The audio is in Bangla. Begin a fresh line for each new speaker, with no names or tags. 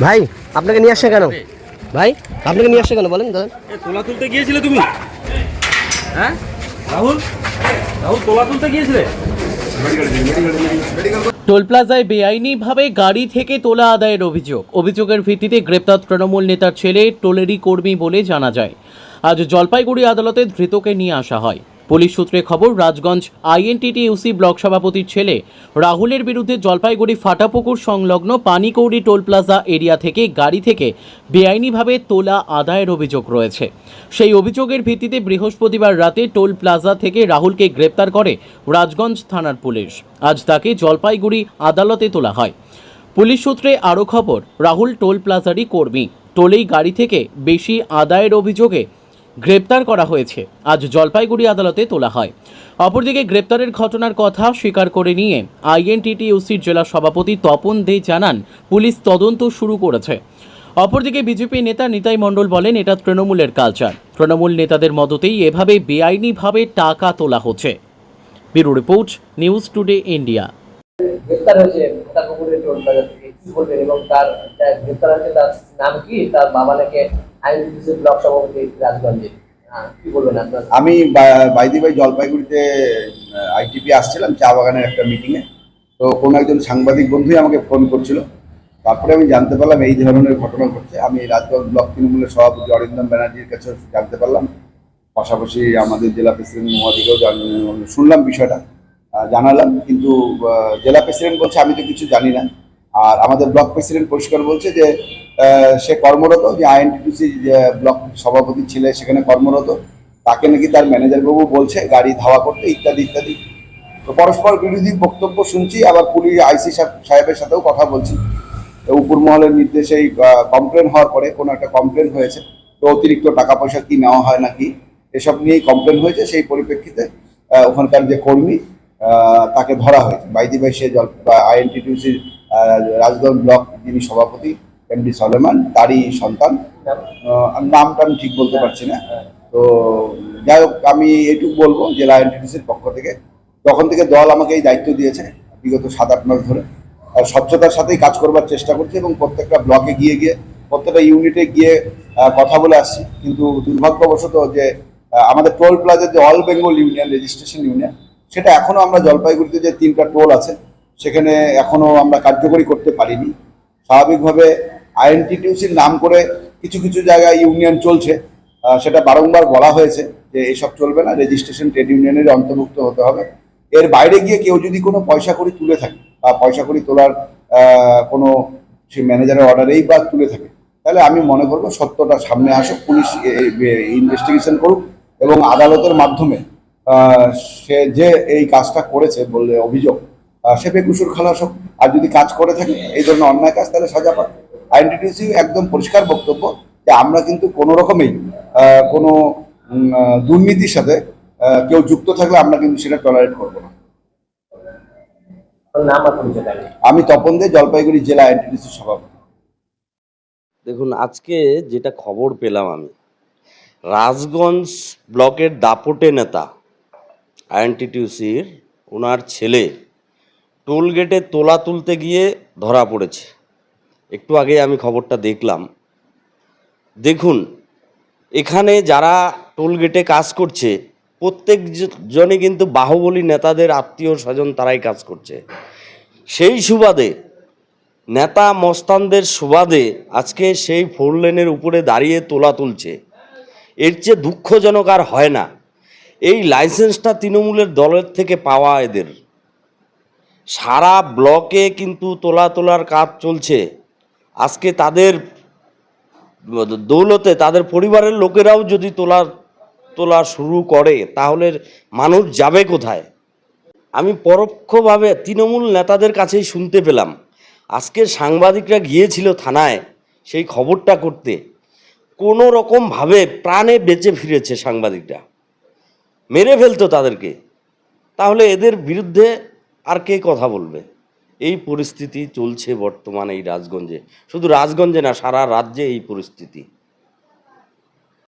ভাই আপনাকে নিয়ে আসছে কেন? ভাই আপনাকে নিয়ে আসছে কেন বলেন দাদা?
তোলা তুলতে গিয়েছিলে তুমি? হ্যাঁ? রাহুল? রাহুল তোলা তুলতে গিয়েছিলে?
টোল প্লাজায় বেআইনিভাবে গাড়ি থেকে তোলা আদায়ের অভিযোগ। অভিযোগের ভিত্তিতে গ্রেপ্তার তৃণমূল নেতার ছেলে টোলেরই কর্মী বলে জানা যায়। আজ জলপাইগুড়ি আদালতে ধৃতকে নিয়ে আসা হয়। পুলিশ সূত্রে খবর, রাজগঞ্জ আইএনটিটিইউসি ব্লক সভাপতির ছেলে রাহুলের বিরুদ্ধে জলপাইগুড়ি ফাটাপুকুর সংলগ্ন পানিকৌড়ি টোল প্লাজা এরিয়া থেকে গাড়ি থেকে বেআইনিভাবে তোলা আদায়ের অভিযোগ রয়েছে। সেই অভিযোগের ভিত্তিতে বৃহস্পতিবার রাতে টোল প্লাজা থেকে রাহুলকে গ্রেপ্তার করে রাজগঞ্জ থানার পুলিশ। আজ তাকে জলপাইগুড়ি আদালতে তোলা হয়। পুলিশ সূত্রে আরও খবর, রাহুল টোল প্লাজারই কর্মী। টোলেই গাড়ি থেকে বেশি আদায়ের অভিযোগে গ্রেপ্তার করা হয়েছে। আজ জলপাইগুড়ি আদালতে তোলা হয়। অপরদিকে গ্রেপ্তারের ঘটনার কথা স্বীকার করে নিয়ে আইএনটিটিইউসির জেলা সভাপতি তপন দে জানান, পুলিশ তদন্ত শুরু করেছে। অপরদিকে বিজেপি নেতা নিতাই মণ্ডল বলেন, এটা তৃণমূলের কালচার। তৃণমূল নেতাদের মদতেই এভাবে বেআইনিভাবে টাকা তোলা হচ্ছে। Bureau report, news today India.
গ্রেপ্তার হয়েছে ফাটাপুকুরের টোল প্লাজা থেকে। কি বলবেন? এবং তার গ্রেপ্তার হয়েছে, তার নাম কি? তার বাবা নাকি আইনজীবী ব্লক সভাপতি রাজগঞ্জে বলবেন
আমি বাইদি বাই জলপাইগুড়িতে আইটিপি আসছিলাম, চা বাগানের একটা মিটিংয়ে তো কোনো একজন সাংবাদিক বন্ধুই আমাকে ফোন করছিল। তারপরে আমি জানতে পারলাম এই ধরনের ঘটনা ঘটছে। আমি রাজগঞ্জ ব্লক তৃণমূলের সভাপতি অরিন্দম ব্যানার্জির কাছে জানতে পারলাম। পাশাপাশি আমাদের জেলা প্রেসিডেন্ট মহাদিকেও শুনলাম বিষয়টা জানালাম। কিন্তু জেলা প্রেসিডেন্ট বলছে, আমি তো কিছু জানি না। আর আমাদের ব্লক প্রেসিডেন্ট পরিষ্কার বলছে যে সে কর্মরত, যে আইএনটিটিসি ব্লক সভাপতি ছেলে, সেখানে কর্মরত। তাকে নাকি তার ম্যানেজার বাবু বলছে, গাড়ি ধাওয়া করতে, ইত্যাদি ইত্যাদি। তো পরস্পর বিরোধী বক্তব্য শুনছি, আবার পুলিশ, আইসি সাহেবের সাথেও কথা বলছি। তো উপর মহলের নির্দেশেই কমপ্লেন হওয়ার পরে কোনো একটা কমপ্লেন হয়েছে। তো অতিরিক্ত টাকা পয়সা কি নেওয়া হয় নাকি, এসব নিয়েই কমপ্লেন হয়েছে। সেই পরিপ্রেক্ষিতে ওখানকার যে কর্মী তাকে ধরা হয়েছে। বাইদি বাই সে জল আইএনটিটিউসির রাজগঞ্জ ব্লক যিনি সভাপতি এম ডি সলেমান, তারই সন্তান। নামটা আমি ঠিক বলতে পারছি না। তো যাই হোক, আমি এটুকু বলব জেলা এনটিডিসির পক্ষ থেকে তখন থেকে দল আমাকে এই দায়িত্ব দিয়েছে, বিগত সাত আট মাস ধরে, আর স্বচ্ছতার সাথেই কাজ করবার চেষ্টা করছি এবং প্রত্যেকটা ব্লকে গিয়ে গিয়ে, প্রত্যেকটা ইউনিটে গিয়ে কথা বলে আসছি। কিন্তু দুর্ভাগ্যবশত যে আমাদের টোল প্লাজার যে all Bengal union registration union সেটা এখনও আমরা জলপাইগুড়িতে যে তিনটা টোল আছে সেখানে এখনও আমরা কার্যকরী করতে পারিনি। স্বাভাবিকভাবে আইএনটিটিউসির নাম করে কিছু কিছু জায়গায় ইউনিয়ন চলছে। সেটা বারংবার বলা হয়েছে যে এসব চলবে না, রেজিস্ট্রেশন ট্রেড ইউনিয়নের অন্তর্ভুক্ত হতে হবে। এর বাইরে গিয়ে কেউ যদি কোনো পয়সা করি তুলে থাকে বা পয়সা করি তোলার কোনো সে ম্যানেজারের অর্ডারেই বা তুলে থাকে, তাহলে আমি মনে করব সত্যটা সামনে আসুক, পুলিশ ইনভেস্টিগেশন করুক এবং আদালতের মাধ্যমে সে যে এই কাজটা করেছে বললে অভিযোগ আহ, সে বেকুসুর খালাস হোক আর যদি কাজ করে থাকে এই ধরনের অন্যায় কাজ তাহলে সাজা পায় আইনটিটিউসি একদম পরিষ্কার বক্তব্য যে আমরা কিন্তু কোনো রকমেই আহ, কোনো দুর্নীতির সাথে কেউ যুক্ত থাকলে আমরা কিন্তু সেটা টলারেট করব না। আমি তপন দে জলপাইগুড়ি জেলা আইনটিটিউসি সভাপতি।
দেখুন আজকে যেটা খবর পেলাম আমি রাজগঞ্জ ব্লকের দাপটে নেতা আইএনটিটিউসির ওনার ছেলে টোল গেটে তোলা তুলতে গিয়ে ধরা পড়েছে। একটু আগে আমি খবরটা দেখলাম। দেখুন, এখানে যারা টোল গেটে কাজ করছে, প্রত্যেক জনে কিন্তু বাহুবলী নেতাদের আত্মীয় স্বজন তারাই কাজ করছে। সেই সুবাদে, নেতা মস্তানদের সুবাদে আজকে সেই ফোর লেনের উপরে দাঁড়িয়ে তোলা তুলছে। এর চেয়ে দুঃখজনক আর হয় না। এই লাইসেন্সটা তৃণমূলের দলের থেকে পাওয়া এদের। সারা ব্লকে কিন্তু তোলা তোলার কাজ চলছে। আজকে তাদের দৌলতে, তাদের পরিবারের লোকেরাও যদি তোলা তোলা শুরু করে, তাহলে মানুষ যাবে কোথায়? আমি পরোক্ষভাবে তৃণমূল নেতাদের কাছেই শুনতে পেলাম। আজকে সাংবাদিকরা গিয়েছিল থানায় সেই খবরটা করতে। কোনো রকমভাবে প্রাণে বেঁচে ফিরেছে সাংবাদিকরা। মেরে ফেলতো তাদেরকে। তাহলে এদের বিরুদ্ধে আর কে কথা বলবে? এই পরিস্থিতি চলছে বর্তমানে এই রাজগঞ্জে। শুধু রাজগঞ্জে না, সারা রাজ্যে এই পরিস্থিতি।